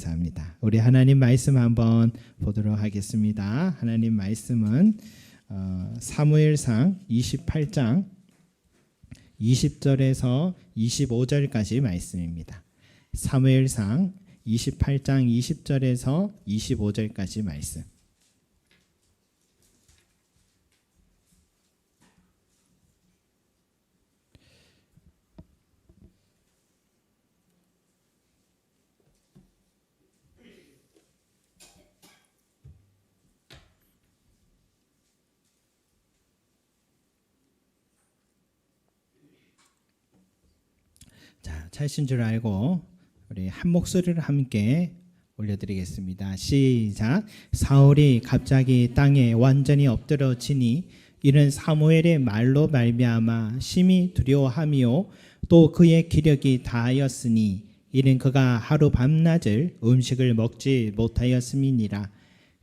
감사합니다. 우리 하나님 말씀 한번 보도록 하겠습니다. 하나님 말씀은 어, 사무엘상 28장 20절에서 25절까지 말씀입니다. 사무엘상 28장 20절에서 25절까지 말씀. 자, 차신 줄 알고 우리 한 목소리를 함께 올려드리겠습니다. 시작. 사울이 갑자기 땅에 완전히 엎드러지니 이는 사무엘의 말로 말미암아 심히 두려워함이요 또 그의 기력이 다하였으니 이는 그가 하루 밤낮을 음식을 먹지 못하였음이니라.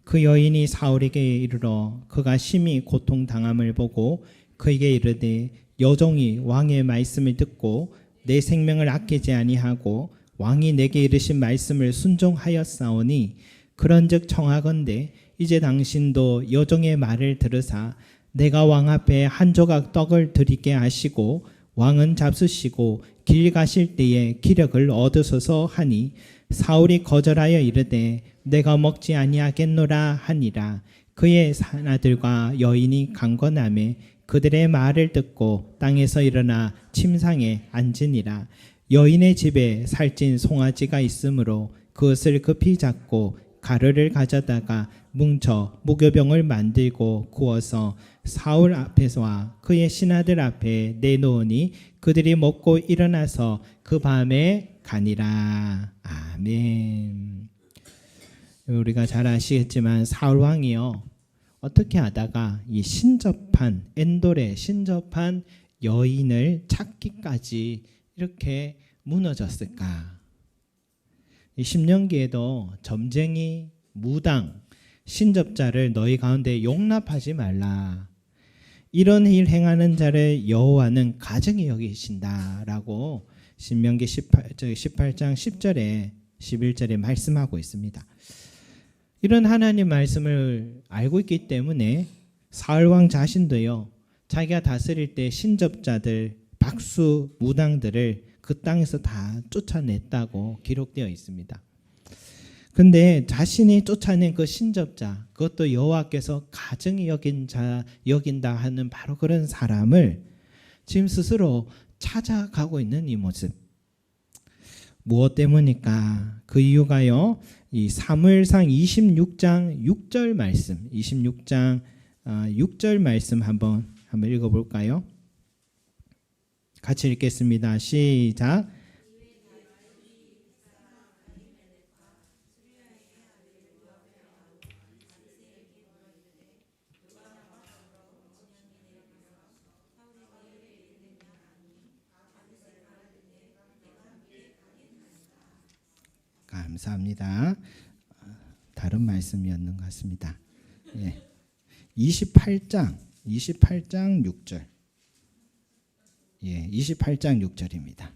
그 여인이 사울에게 이르러 그가 심히 고통당함을 보고 그에게 이르되 여종이 왕의 말씀을 듣고 내 생명을 아끼지 아니하고 왕이 내게 이르신 말씀을 순종하였사오니 그런즉 청하건대 이제 당신도 여종의 말을 들으사 내가 왕 앞에 한 조각 떡을 드리게 하시고 왕은 잡수시고 길 가실 때에 기력을 얻으소서 하니 사울이 거절하여 이르되 내가 먹지 아니하겠노라 하니라. 그의 사나들과 여인이 강건함에 그들의 말을 듣고 땅에서 일어나 침상에 앉으니라. 여인의 집에 살찐 송아지가 있으므로 그것을 급히 잡고 가루를 가져다가 뭉쳐 무교병을 만들고 구워서 사울 앞에서와 그의 신하들 앞에 내놓으니 그들이 먹고 일어나서 그 밤에 가니라. 아멘. 우리가 잘 아시겠지만 사울 왕이요 어떻게 하다가 이 신접한 엔돌에 신접한 여인을 찾기까지 이렇게 무너졌을까? 이 십년기에도 점쟁이, 무당, 신접자를 너희 가운데 용납하지 말라. 이런 일 행하는 자를 여호와는 가증히 여기신다라고 신명기 18, 18장 10절에 11절에 말씀하고 있습니다. 이런 하나님 말씀을 알고 있기 때문에 사울 왕 자신도요. 자기가 다스릴 때 신접자들 박수 무당들을 그 땅에서 다 쫓아냈다고 기록되어 있습니다. 근데 자신이 쫓아낸 그 신접자, 그것도 여호와께서 가증히 여긴 자 여긴다 하는 바로 그런 사람을 지금 스스로 찾아가고 있는 이 모습. 무엇 때문일까? 그 이유가요. 이 사무엘상 26장 6절 말씀, 26장 6절 말씀 한번 한번 읽어 볼까요? 같이 읽겠습니다. 시작. 감사합니다. 다른 말씀이었는 것 같습니다. 예. 28장 28장 6절. 예, 28장 6절입니다.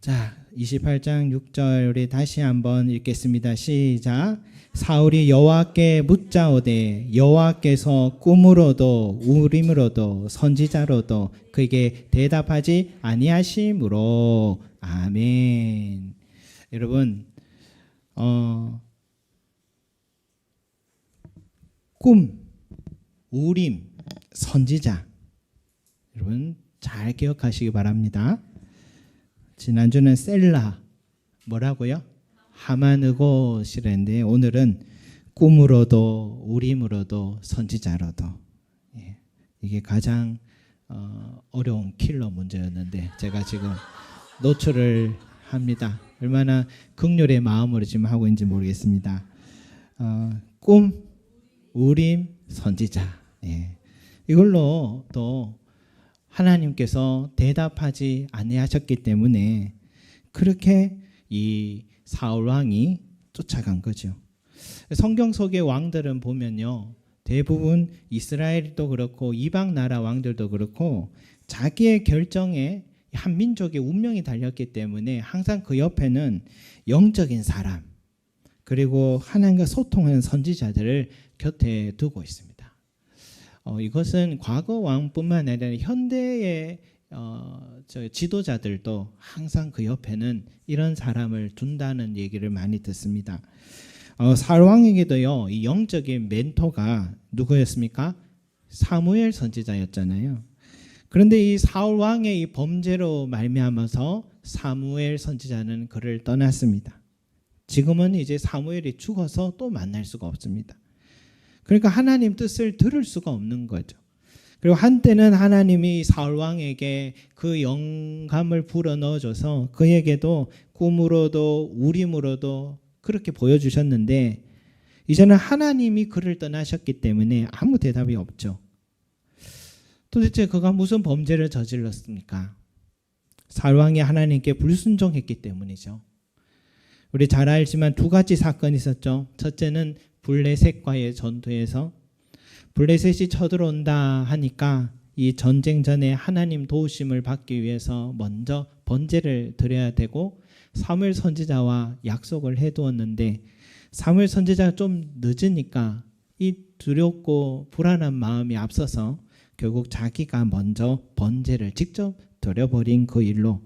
자, 28장 6절 우리 다시 한번 읽겠습니다. 시작. 사울이 여호와께 묻자오되 여호와께서 꿈으로도 우림으로도 선지자로도 그에게 대답하지 아니하심으로 아멘. 여러분 어, 꿈, 우림, 선지자 여러분 잘 기억하시기 바랍니다. 지난주는 셀라 뭐라고요? 하마느곳이랬는데 오늘은 꿈으로도 우림으로도 선지자로도 예, 이게 가장 어, 어려운 킬러 문제였는데 제가 지금 노출을 합니다. 얼마나 극렬의 마음으로 지금 하고 있는지 모르겠습니다. 어, 꿈, 우림, 선지자. 예. 이걸로 또 하나님께서 대답하지 아니하셨기 때문에 그렇게 이 사울 왕이 쫓아간 거죠. 성경 속의 왕들은 보면요. 대부분 이스라엘도 그렇고 이방 나라 왕들도 그렇고 자기의 결정에 한 민족의 운명이 달렸기 때문에 항상 그 옆에는 영적인 사람 그리고 하나님과 소통하는 선지자들을 곁에 두고 있습니다. 어, 이것은 과거 왕뿐만 아니라 현대의 어, 저 지도자들도 항상 그 옆에는 이런 사람을 둔다는 얘기를 많이 듣습니다. 어, 사울왕에게도요 이 영적인 멘토가 누구였습니까? 사무엘 선지자였잖아요. 그런데 이 사울 왕의 이 범죄로 말미암아서 사무엘 선지자는 그를 떠났습니다. 지금은 이제 사무엘이 죽어서 또 만날 수가 없습니다. 그러니까 하나님 뜻을 들을 수가 없는 거죠. 그리고 한때는 하나님이 사울 왕에게 그 영감을 불어 넣어줘서 그에게도 꿈으로도 우림으로도 그렇게 보여주셨는데 이제는 하나님이 그를 떠나셨기 때문에 아무 대답이 없죠. 도대체 그가 무슨 범죄를 저질렀습니까? 사울왕이 하나님께 불순종했기 때문이죠. 우리 잘 알지만 두 가지 사건이 있었죠. 첫째는 블레셋과의 전투에서 블레셋이 쳐들어온다 하니까 이 전쟁 전에 하나님 도우심을 받기 위해서 먼저 번제를 드려야 되고 사무엘 선지자와 약속을 해두었는데 사무엘 선지자가 좀 늦으니까 이 두렵고 불안한 마음이 앞서서 결국 자기가 먼저 번제를 직접 드려버린 그 일로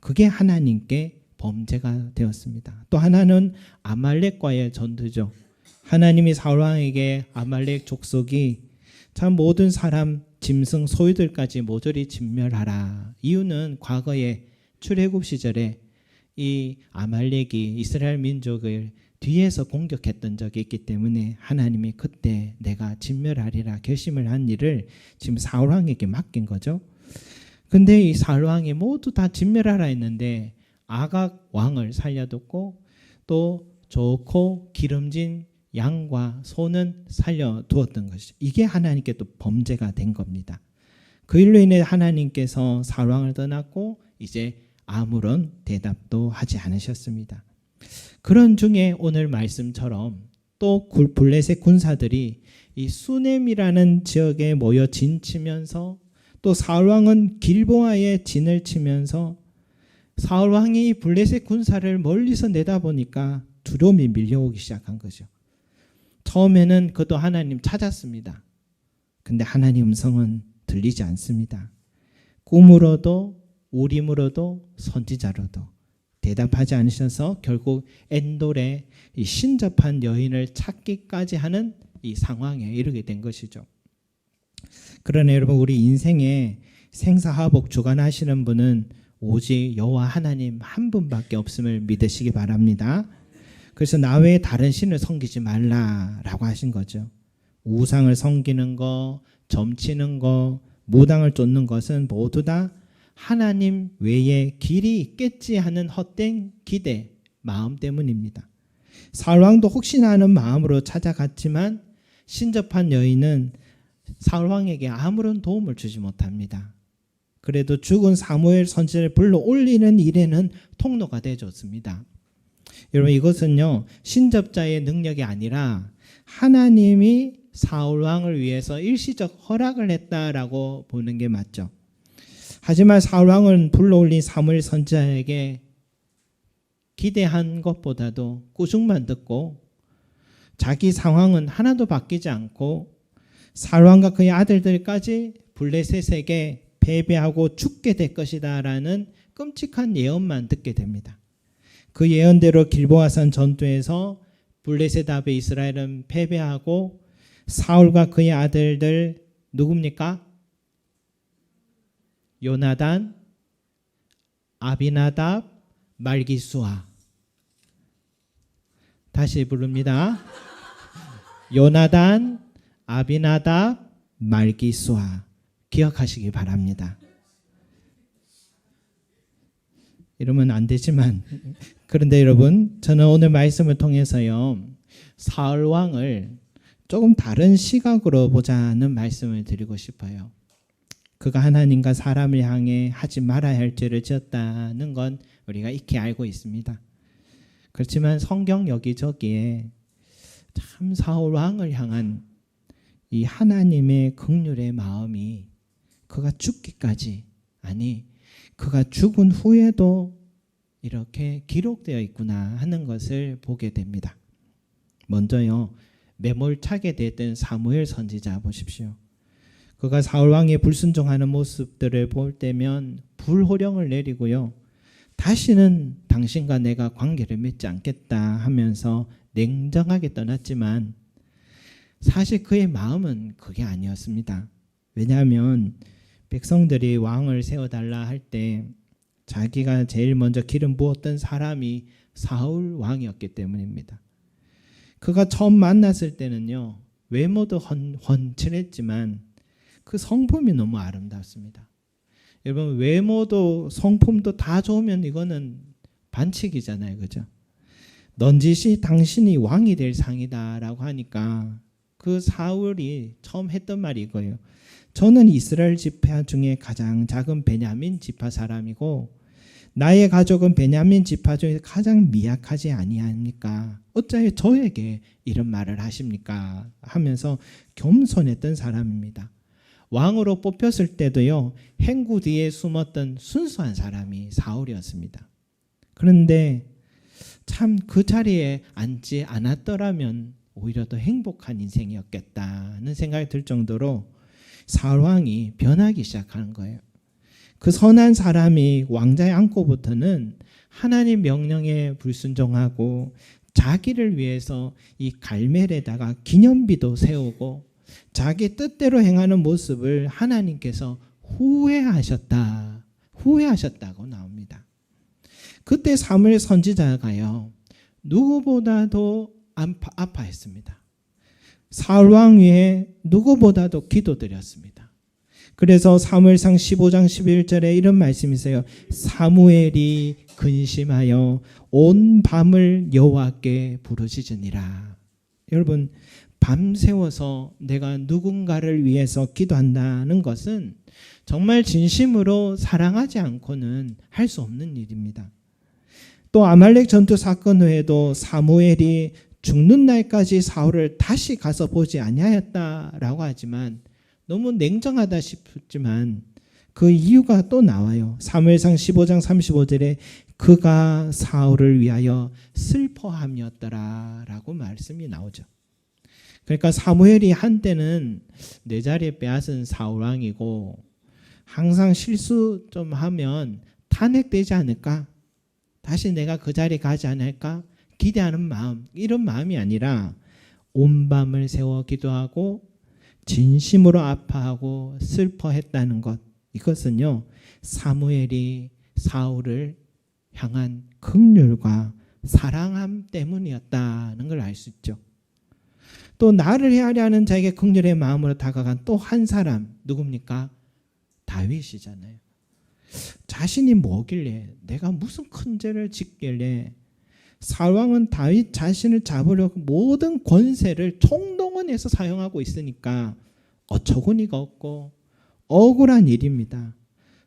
그게 하나님께 범죄가 되었습니다. 또 하나는 아말렉과의 전투죠. 하나님이 사울 왕에게 아말렉 족속이 참 모든 사람 짐승 소유들까지 모조리 진멸하라. 이유는 과거에 출애굽 시절에 이 아말렉이 이스라엘 민족을 뒤에서 공격했던 적이 있기 때문에 하나님이 그때 내가 진멸하리라 결심을 한 일을 지금 사울 왕에게 맡긴 거죠. 근데 이 사울 왕이 모두 다 진멸하라 했는데 아각 왕을 살려뒀고 또 좋고 기름진 양과 소는 살려두었던 것이죠. 이게 하나님께 또 범죄가 된 겁니다. 그 일로 인해 하나님께서 사왕을 떠났고 이제 아무런 대답도 하지 않으셨습니다. 그런 중에 오늘 말씀처럼 또 블레셋 군사들이 이 수넴이라는 지역에 모여 진치면서 또 사울 왕은 길보아에 진을 치면서 사울 왕이 블레셋 군사를 멀리서 내다보니까 두려움이 밀려오기 시작한 거죠. 처음에는 그도 하나님 찾았습니다. 근데 하나님 음성은 들리지 않습니다. 꿈으로도 우림으로도 선지자로도 대답하지 않으셔서 결국 엔돌의 이 신접한 여인을 찾기까지 하는 이 상황에 이르게 된 것이죠. 그러나 여러분 우리 인생에 생사화복 주관하시는 분은 오직 여호와 하나님 한 분밖에 없음을 믿으시기 바랍니다. 그래서 나 외에 다른 신을 섬기지 말라라고 하신 거죠. 우상을 섬기는 거, 점치는 거, 무당을 쫓는 것은 모두 다 하나님 외에 길이 있겠지 하는 헛된 기대, 마음 때문입니다. 사울왕도 혹시나 하는 마음으로 찾아갔지만 신접한 여인은 사울왕에게 아무런 도움을 주지 못합니다. 그래도 죽은 사무엘 선지를 불러 올리는 일에는 통로가 되어줬습니다. 여러분 이것은요 신접자의 능력이 아니라 하나님이 사울 왕을 위해서 일시적 허락을 했다라고 보는 게 맞죠. 하지만 사울 왕은 불러올린 사무엘 선지자에게 기대한 것보다도 꾸중만 듣고 자기 상황은 하나도 바뀌지 않고 사울 왕과 그의 아들들까지 블레셋에게 패배하고 죽게 될 것이다 라는 끔찍한 예언만 듣게 됩니다. 그 예언대로 길보아산 전투에서 블레셋 앞에 이스라엘은 패배하고 사울과 그의 아들들 누굽니까? 요나단, 아비나답, 말기수아. 다시 부릅니다. 요나단, 아비나답, 말기수아. 기억하시기 바랍니다. 이러면 안 되지만 그런데 여러분 저는 오늘 말씀을 통해서요 사울 왕을 조금 다른 시각으로 보자는 말씀을 드리고 싶어요. 그가 하나님과 사람을 향해 하지 말아야 할 죄를 지었다는 건 우리가 익히 알고 있습니다. 그렇지만 성경 여기저기에 참 사울 왕을 향한 이 하나님의 극률의 마음이 그가 죽기까지 아니 그가 죽은 후에도 이렇게 기록되어 있구나 하는 것을 보게 됩니다. 먼저요. 매몰차게 됐던 사무엘 선지자 보십시오. 그가 사울 왕의 불순종하는 모습들을 볼 때면 불호령을 내리고요. 다시는 당신과 내가 관계를 맺지 않겠다 하면서 냉정하게 떠났지만 사실 그의 마음은 그게 아니었습니다. 왜냐하면 백성들이 왕을 세워달라 할 때 자기가 제일 먼저 기름 부었던 사람이 사울 왕이었기 때문입니다. 그가 처음 만났을 때는요 외모도 헌, 훤칠했지만 그 성품이 너무 아름답습니다. 여러분 외모도 성품도 다 좋으면 이거는 반칙이잖아요, 그죠? 넌지시 당신이 왕이 될 상이다라고 하니까 그 사울이 처음 했던 말이 이거예요. 저는 이스라엘 지파 중에 가장 작은 베냐민 지파 사람이고 나의 가족은 베냐민 지파 중에 가장 미약하지 아니합니까? 어찌하여 저에게 이런 말을 하십니까? 하면서 겸손했던 사람입니다. 왕으로 뽑혔을 때도요 행구 뒤에 숨었던 순수한 사람이 사울이었습니다. 그런데 참 그 자리에 앉지 않았더라면 오히려 더 행복한 인생이었겠다는 생각이 들 정도로 사울 왕이 변하기 시작하는 거예요. 그 선한 사람이 왕자에 앉고부터는 하나님 명령에 불순종하고 자기를 위해서 이 갈멜에다가 기념비도 세우고 자기 뜻대로 행하는 모습을 하나님께서 후회하셨다. 후회하셨다고 나옵니다. 그때 사무엘 선지자가요. 누구보다도 아파, 아파했습니다. 사울 왕 위에 누구보다도 기도드렸습니다. 그래서 사무엘상 15장 11절에 이런 말씀이 있어요. 사무엘이 근심하여 온 밤을 여호와께 부르짖으니라. 여러분 밤새워서 내가 누군가를 위해서 기도한다는 것은 정말 진심으로 사랑하지 않고는 할 수 없는 일입니다. 또 아말렉 전투 사건 후에도 사무엘이 죽는 날까지 사울을 다시 가서 보지 아니하였다라고 하지만 너무 냉정하다 싶지만 그 이유가 또 나와요. 사무엘상 15장 35절에 그가 사울을 위하여 슬퍼함이었더라라고 말씀이 나오죠. 그러니까 사무엘이 한때는 내 자리에 빼앗은 사울 왕이고 항상 실수 좀 하면 탄핵되지 않을까? 다시 내가 그 자리에 가지 않을까? 기대하는 마음, 이런 마음이 아니라 온 밤을 세워 기도하고 진심으로 아파하고 슬퍼했다는 것. 이것은요, 사무엘이 사울을 향한 극률과 사랑함 때문이었다는 걸 알 수 있죠. 또 나를 하는 자에게 극률의 마음으로 다가간 또 한 사람 누굽니까? 다윗이잖아요. 자신이 뭐길래 내가 무슨 큰 죄를 짓길래 사왕은 다윗 자신을 잡으려고 모든 권세를 총동원해서 사용하고 있으니까 어처구니가 없고 억울한 일입니다.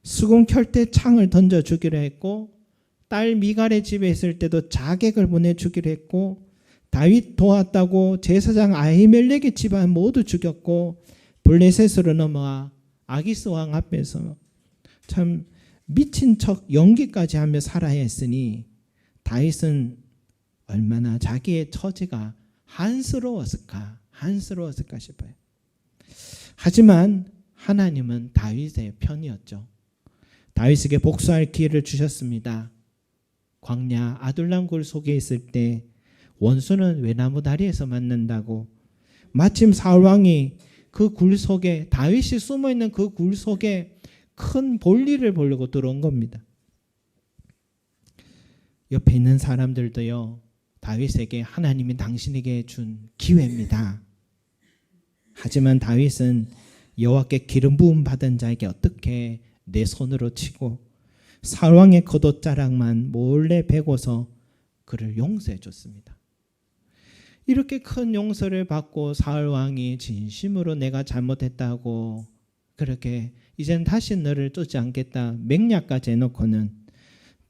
수금 켤때 창을 던져 주기로 했고 딸 미갈의 집에 있을 때도 자객을 보내 주기로 했고 다윗 도왔다고 제사장 아히멜렉의 집안 모두 죽였고 블레셋으로 넘어와 아기스 왕 앞에서 참 미친 척 연기까지 하며 살아야 했으니 다윗은 얼마나 자기의 처지가 한스러웠을까 한스러웠을까 싶어요. 하지만 하나님은 다윗의 편이었죠. 다윗에게 복수할 기회를 주셨습니다. 광야 아둘람 굴 속에 있을 때 원수는 외나무 다리에서 만난다고 마침 사울 왕이 그 굴 속에 다윗이 숨어 있는 그 굴 속에 큰 볼일을 보려고 들어온 겁니다. 옆에 있는 사람들도요. 다윗에게 하나님이 당신에게 준 기회입니다. 하지만 다윗은 여호와께 기름 부음 받은 자에게 어떻게 내 손으로 치고 사왕의 겉옷자락만 몰래 베고서 그를 용서해 줬습니다. 이렇게 큰 용서를 받고 사울 왕이 진심으로 내가 잘못했다고 그렇게 이젠 다시 너를 쫓지 않겠다 맹약까지 해놓고는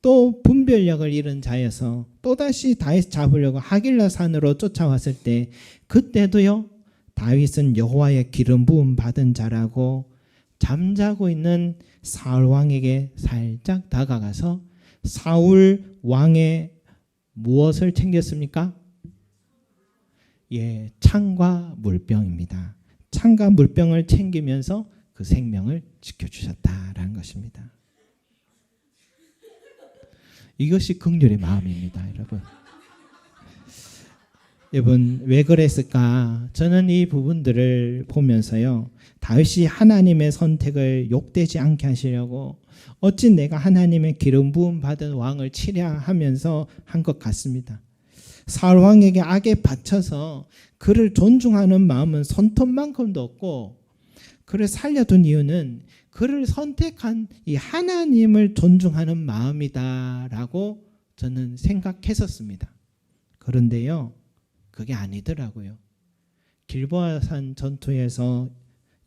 또 분별력을 잃은 자여서 또다시 다윗 잡으려고 하길라 산으로 쫓아왔을 때 그때도요 다윗은 여호와의 기름 부음 받은 자라고 잠자고 있는 사울 왕에게 살짝 다가가서 사울 왕의 무엇을 챙겼습니까? 예, 창과 물병입니다. 창과 물병을 챙기면서 그 생명을 지켜주셨다라는 것입니다. 이것이 극률의 마음입니다, 여러분. 여러분 왜 그랬을까? 저는 이 부분들을 보면서요. 다윗이 하나님의 선택을 욕되지 않게 하시려고 어찌 내가 하나님의 기름 부음 받은 왕을 치랴 하면서 한 것 같습니다. 사울 왕에게 악에 바쳐서 그를 존중하는 마음은 손톱만큼도 없고 그를 살려둔 이유는 그를 선택한 이 하나님을 존중하는 마음이다라고 저는 생각했었습니다. 그런데요. 그게 아니더라고요. 길보아산 전투에서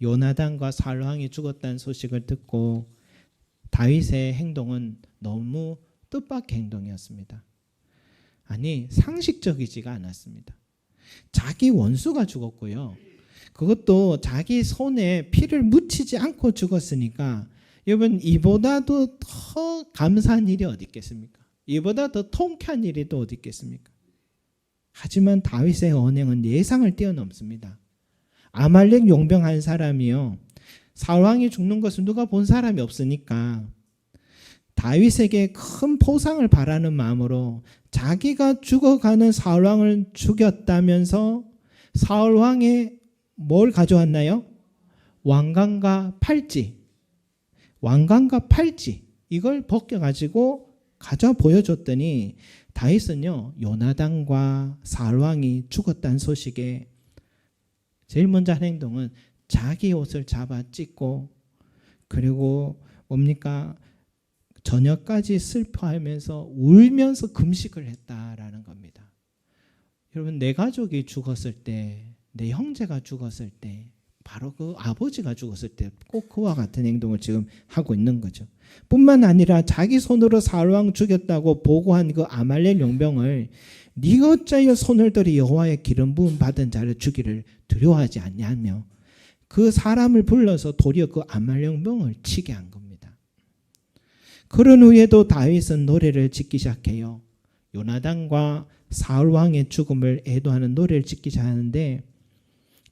요나단과 살왕이 죽었다는 소식을 듣고 다윗의 행동은 너무 뜻밖의 행동이었습니다. 아니 상식적이지가 않았습니다. 자기 원수가 죽었고요. 그것도 자기 손에 피를 묻히지 않고 죽었으니까 여러분 이보다도 더 감사한 일이 어디 있겠습니까? 이보다 더 통쾌한 일이 또 어디 있겠습니까? 하지만 다윗의 언행은 예상을 뛰어넘습니다. 아말렉 용병 한 사람이요. 사울왕이 죽는 것을 누가 본 사람이 없으니까 다윗에게 큰 포상을 바라는 마음으로 자기가 죽어가는 사울 왕을 죽였다면서 사울 왕의 뭘 가져왔나요? 왕관과 팔찌. 왕관과 팔찌. 이걸 벗겨 가지고 가져 보여줬더니 다윗은요 요나단과 사울 왕이 죽었다는 소식에 제일 먼저 한 행동은 자기 옷을 잡아 찢고 그리고 뭡니까 저녁까지 슬퍼하면서 울면서 금식을 했다라는 겁니다. 여러분 내 가족이 죽었을 때 내 형제가 죽었을 때 바로 그 아버지가 죽었을 때 꼭 그와 같은 행동을 지금 하고 있는 거죠. 뿐만 아니라 자기 손으로 사울왕 죽였다고 보고한 그 아말렉 용병을 네가 어찌하여 손을 들이 여호와의 기름 부음 받은 자를 죽이를 두려워하지 않냐며 그 사람을 불러서 도리어 그 아말렉 용병을 치게 한 겁니다. 그런 후에도 다윗은 노래를 짓기 시작해요. 요나단과 사울 왕의 죽음을 애도하는 노래를 짓기 시작하는데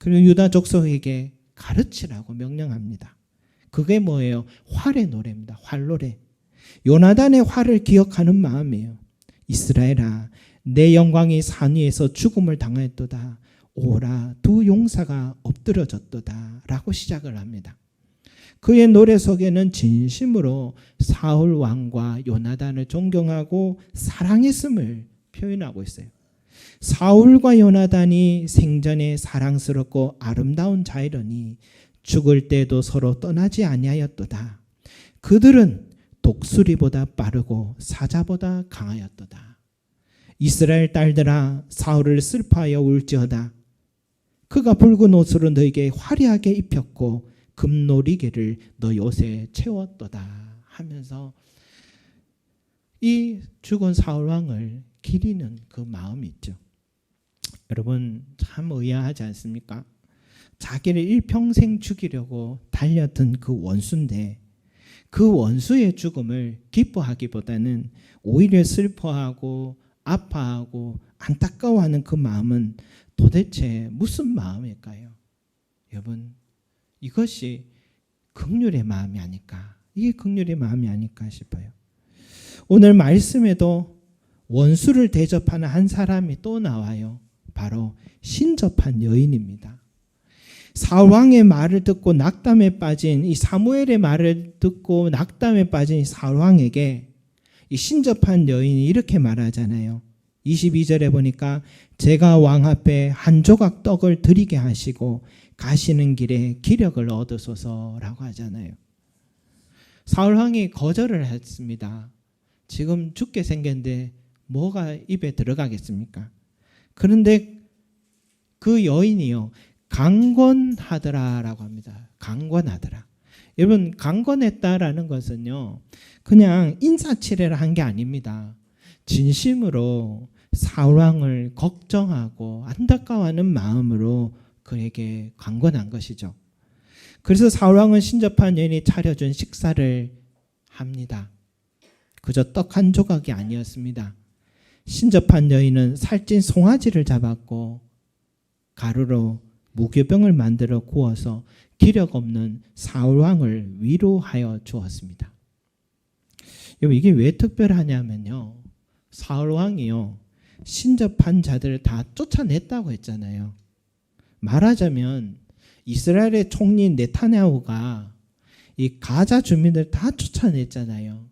그리고 유다 족속에게 가르치라고 명령합니다. 그게 뭐예요? 활의 노래입니다. 활 노래. 요나단의 활을 기억하는 마음이에요. 이스라엘아, 내 영광이 산 위에서 죽음을 당하였도다. 오라, 두 용사가 엎드려졌도다. 라고 시작을 합니다. 그의 노래 속에는 진심으로 사울 왕과 요나단을 존경하고 사랑했음을 표현하고 있어요. 사울과 요나단이 생전에 사랑스럽고 아름다운 자이러니 죽을 때도 서로 떠나지 아니하였도다. 그들은 독수리보다 빠르고 사자보다 강하였도다. 이스라엘 딸들아 사울을 슬퍼하여 울지어다. 그가 붉은 옷으로 너에게 화려하게 입혔고 금놀이개를 너 요새 채웠도다 하면서 이 죽은 사울 왕을 기리는 그 마음이 있죠. 여러분 참 의아하지 않습니까? 자기를 일평생 죽이려고 달려든 그 원수인데 그 원수의 죽음을 기뻐하기보다는 오히려 슬퍼하고 아파하고 안타까워하는 그 마음은 도대체 무슨 마음일까요? 여러분 이것이 극률의 마음이 아닐까? 이게 극률의 마음이 아닐까 싶어요. 오늘 말씀에도 원수를 대접하는 한 사람이 또 나와요. 바로 신접한 여인입니다. 사왕의 말을 듣고 낙담에 빠진 이 사무엘의 말을 듣고 낙담에 빠진 이 사왕에게 이 신접한 여인이 이렇게 말하잖아요. 22절에 보니까 제가 왕 앞에 한 조각 떡을 드리게 하시고 가시는 길에 기력을 얻으소서라고 하잖아요. 사울 왕이 거절을 했습니다. 지금 죽게 생겼는데 뭐가 입에 들어가겠습니까? 그런데 그 여인이요 강권하더라라고 합니다. 강권하더라. 여러분 강권했다라는 것은요 그냥 인사치레를 한 게 아닙니다. 진심으로 사울왕을 걱정하고 안타까워하는 마음으로 그에게 강권한 것이죠. 그래서 사울 왕은 신접한 여인이 차려준 식사를 합니다. 그저 떡 한 조각이 아니었습니다. 신접한 여인은 살찐 송아지를 잡았고 가루로 무교병을 만들어 구워서 기력 없는 사울 왕을 위로하여 주었습니다. 여러분 이게 왜 특별하냐면요. 사울 왕이요. 신접한 자들을 다 쫓아냈다고 했잖아요. 말하자면 이스라엘의 총리 네타냐후가 이 가자 주민들 다 쫓아냈잖아요.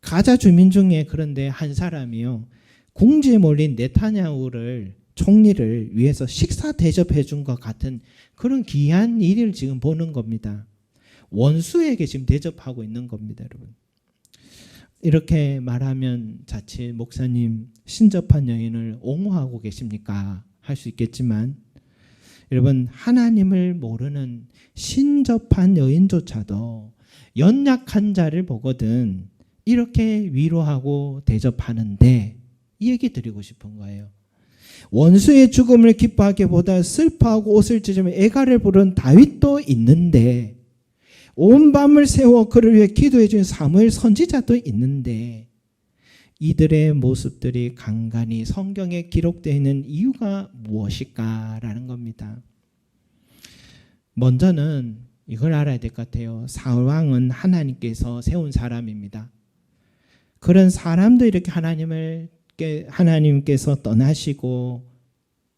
가자 주민 중에 그런데 한 사람이요. 궁지에 몰린 네타냐후를 총리를 위해서 식사 대접해 준 것 같은 그런 귀한 일을 지금 보는 겁니다. 원수에게 지금 대접하고 있는 겁니다, 여러분. 이렇게 말하면 자칫 목사님 신접한 여인을 옹호하고 계십니까? 할 수 있겠지만 여러분 하나님을 모르는 신접한 여인조차도 연약한 자를 보거든 이렇게 위로하고 대접하는데 이 얘기 드리고 싶은 거예요. 원수의 죽음을 기뻐하기보다 슬퍼하고 옷을 찢으며 애가를 부른 다윗도 있는데 온 밤을 세워 그를 위해 기도해 준 사무엘 선지자도 있는데 이들의 모습들이 간간히 성경에 기록되어 있는 이유가 무엇일까라는 겁니다. 먼저는 이걸 알아야 될 것 같아요. 사울 왕은 하나님께서 세운 사람입니다. 그런 사람도 이렇게 하나님을 하나님께서 떠나시고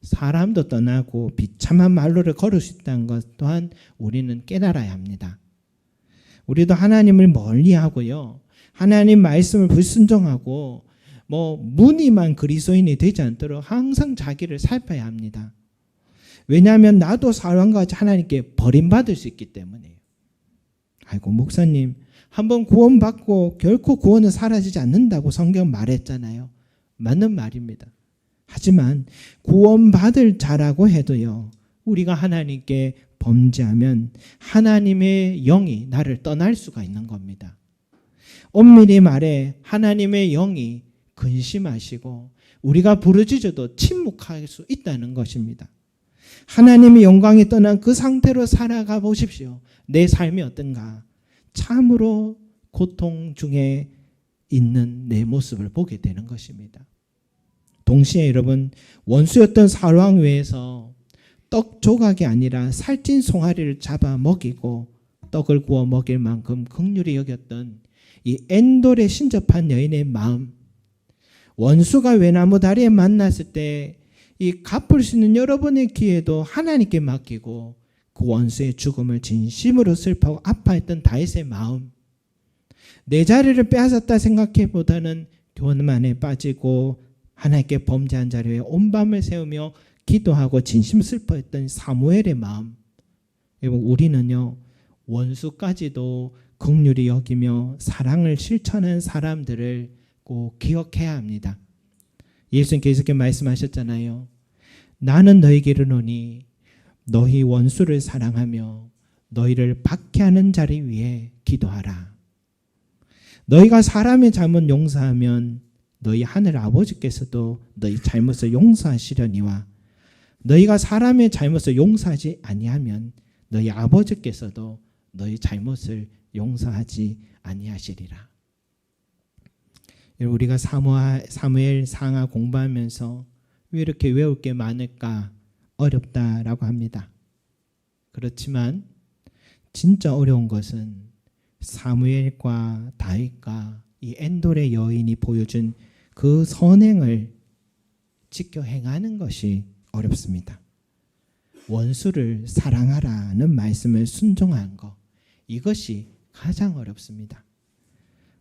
사람도 떠나고 비참한 말로를 걸을 수 있다는 것 또한 우리는 깨달아야 합니다. 우리도 하나님을 멀리 하고요. 하나님 말씀을 불순종하고 뭐 무늬만 그리스도인이 되지 않도록 항상 자기를 살펴야 합니다. 왜냐하면 나도 같이 하나님께 버림받을 수 있기 때문이에요. 아이고 목사님 한번 구원받고 결코 구원은 사라지지 않는다고 성경 말했잖아요. 맞는 말입니다. 하지만 구원받을 자라고 해도요. 우리가 하나님께 범죄하면 하나님의 영이 나를 떠날 수가 있는 겁니다. 엄밀히 말해 하나님의 영이 근심하시고 우리가 부르짖어도 침묵할 수 있다는 것입니다. 하나님의 영광이 떠난 그 상태로 살아가 보십시오. 내 삶이 어떤가? 참으로 고통 중에 있는 내 모습을 보게 되는 것입니다. 동시에 여러분 원수였던 사왕 외에서 떡 조각이 아니라 살찐 송아리를 잡아 먹이고 떡을 구워 먹일 만큼 극률이 여겼던 이 엔돌에 신접한 여인의 마음 원수가 외나무 다리에 만났을 때 이 갚을 수 있는 여러분의 기회도 하나님께 맡기고 그 원수의 죽음을 진심으로 슬퍼하고 아파했던 다윗의 마음 내 자리를 빼앗았다 생각해보다는 교만에 빠지고 하나님께 범죄한 자리에 온 밤을 세우며 기도하고 진심 슬퍼했던 사무엘의 마음. 여러분 우리는요 원수까지도 긍휼히 여기며 사랑을 실천한 사람들을 꼭 기억해야 합니다. 예수님께서 이렇게 말씀하셨잖아요. 나는 너에게 이르노니 너희 원수를 사랑하며 너희를 박해하는 자를 위해 기도하라. 너희가 사람의 잘못 용서하면 너희 하늘 아버지께서도 너희 잘못을 용서하시려니와 너희가 사람의 잘못을 용서하지 아니하면 너희 아버지께서도 너희 잘못을 용서하지 아니하시리라. 우리가 사무엘 상하 공부하면서 왜 이렇게 외울 게 많을까 어렵다라고 합니다. 그렇지만 진짜 어려운 것은 사무엘과 다윗과 이 엔돌의 여인이 보여준 그 선행을 지켜 행하는 것이 어렵습니다. 원수를 사랑하라는 말씀을 순종한 것 이것이 가장 어렵습니다.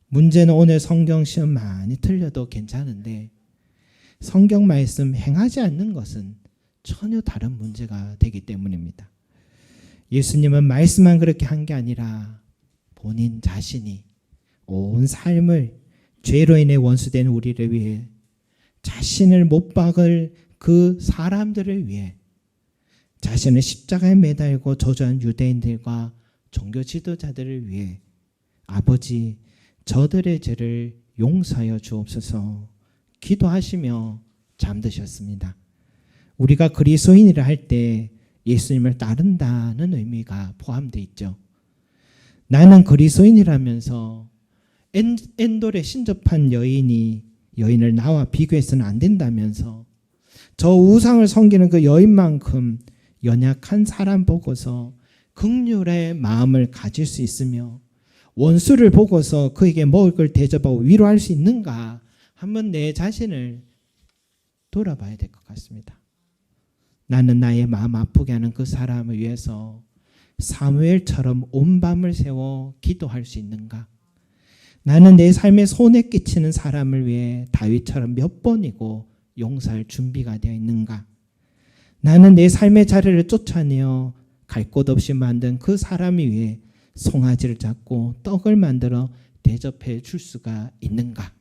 문제는 오늘 성경 시험 많이 틀려도 괜찮은데 성경 말씀 행하지 않는 것은 전혀 다른 문제가 되기 때문입니다. 예수님은 말씀만 그렇게 한 게 아니라 본인 자신이 온 삶을 죄로 인해 원수된 우리를 위해 자신을 못 박을 그 사람들을 위해 자신을 십자가에 매달고 저주한 유대인들과 종교 지도자들을 위해 아버지 저들의 죄를 용서하여 주옵소서 기도하시며 잠드셨습니다. 우리가 그리스도인이라 할 때 예수님을 따른다는 의미가 포함되어 있죠. 나는 그리스도인이라면서 엔, 엔돌에 신접한 여인이 여인을 나와 비교해서는 안 된다면서 저 우상을 섬기는 그 여인만큼 연약한 사람 보고서 극률의 마음을 가질 수 있으며 원수를 보고서 그에게 먹을 걸 대접하고 위로할 수 있는가 한번 내 자신을 돌아봐야 될 것 같습니다. 나는 나의 마음 아프게 하는 그 사람을 위해서 사무엘처럼 온 밤을 새워 기도할 수 있는가? 나는 내 삶에 손에 끼치는 사람을 위해 다윗처럼 몇 번이고 용서할 준비가 되어 있는가? 나는 내 삶의 자리를 쫓아내어 갈 곳 없이 만든 그 사람을 위해 송아지를 잡고 떡을 만들어 대접해 줄 수가 있는가?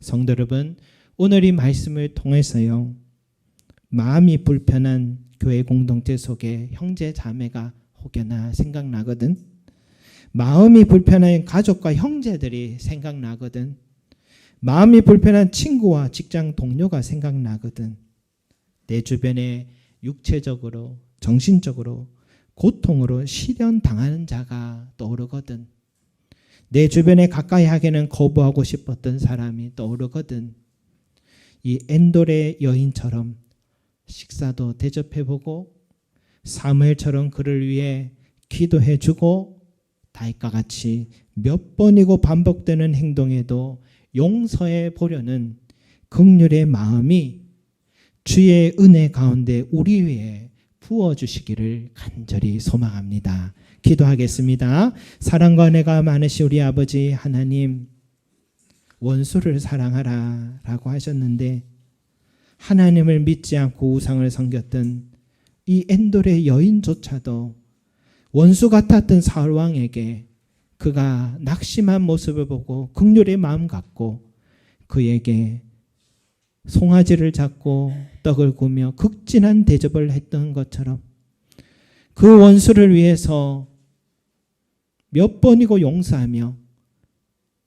성도 여러분, 오늘 이 말씀을 통해서요. 마음이 불편한 교회 공동체 속에 형제 자매가 혹여나 생각나거든. 마음이 불편한 가족과 형제들이 생각나거든. 마음이 불편한 친구와 직장 동료가 생각나거든. 내 주변에 육체적으로, 정신적으로, 고통으로 시련 당하는 자가 떠오르거든. 내 주변에 가까이 하기는 거부하고 싶었던 사람이 떠오르거든. 이 엔돌의 여인처럼 식사도 대접해보고 사무엘처럼 그를 위해 기도해주고 다윗과 같이 몇 번이고 반복되는 행동에도 용서해 보려는 극률의 마음이 주의 은혜 가운데 우리 위에 부어 주시기를 간절히 소망합니다. 기도하겠습니다. 사랑과 은혜가 많으시 우리 아버지 하나님 원수를 사랑하라 라고 하셨는데 하나님을 믿지 않고 우상을 섬겼던 이 엔돌의 여인조차도 원수 같았던 사울 왕에게 그가 낙심한 모습을 보고 극률의 마음 갖고 그에게 송아지를 잡고 떡을 구며 극진한 대접을 했던 것처럼 그 원수를 위해서 몇 번이고 용서하며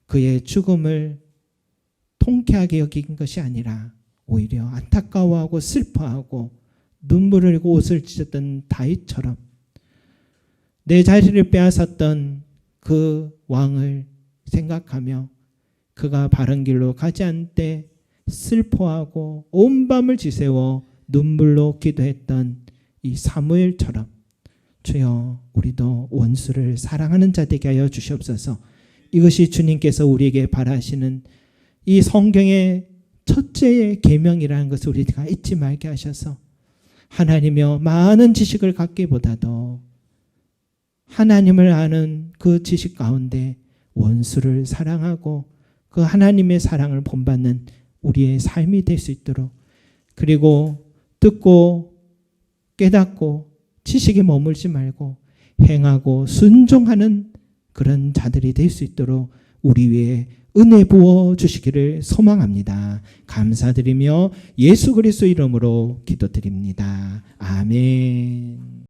그의 죽음을 통쾌하게 여긴 것이 아니라 오히려 안타까워하고 슬퍼하고 눈물을 흘리고 옷을 찢었던 다윗처럼 내 자리를 빼앗았던 그 왕을 생각하며 그가 바른 길로 가지 않되 슬퍼하고 온 밤을 지새워 눈물로 기도했던 이 사무엘처럼 주여 우리도 원수를 사랑하는 자 되게 하여 주시옵소서. 이것이 주님께서 우리에게 바라시는 이 성경의 첫째의 계명이라는 것을 우리가 잊지 말게 하셔서 하나님여 많은 지식을 갖기보다도 하나님을 아는 그 지식 가운데 원수를 사랑하고 그 하나님의 사랑을 본받는 우리의 삶이 될 수 있도록 그리고 듣고 깨닫고 지식에 머물지 말고 행하고 순종하는 그런 자들이 될 수 있도록 우리 위에 은혜 부어 주시기를 소망합니다. 감사드리며 예수 그리스도 이름으로 기도드립니다. 아멘.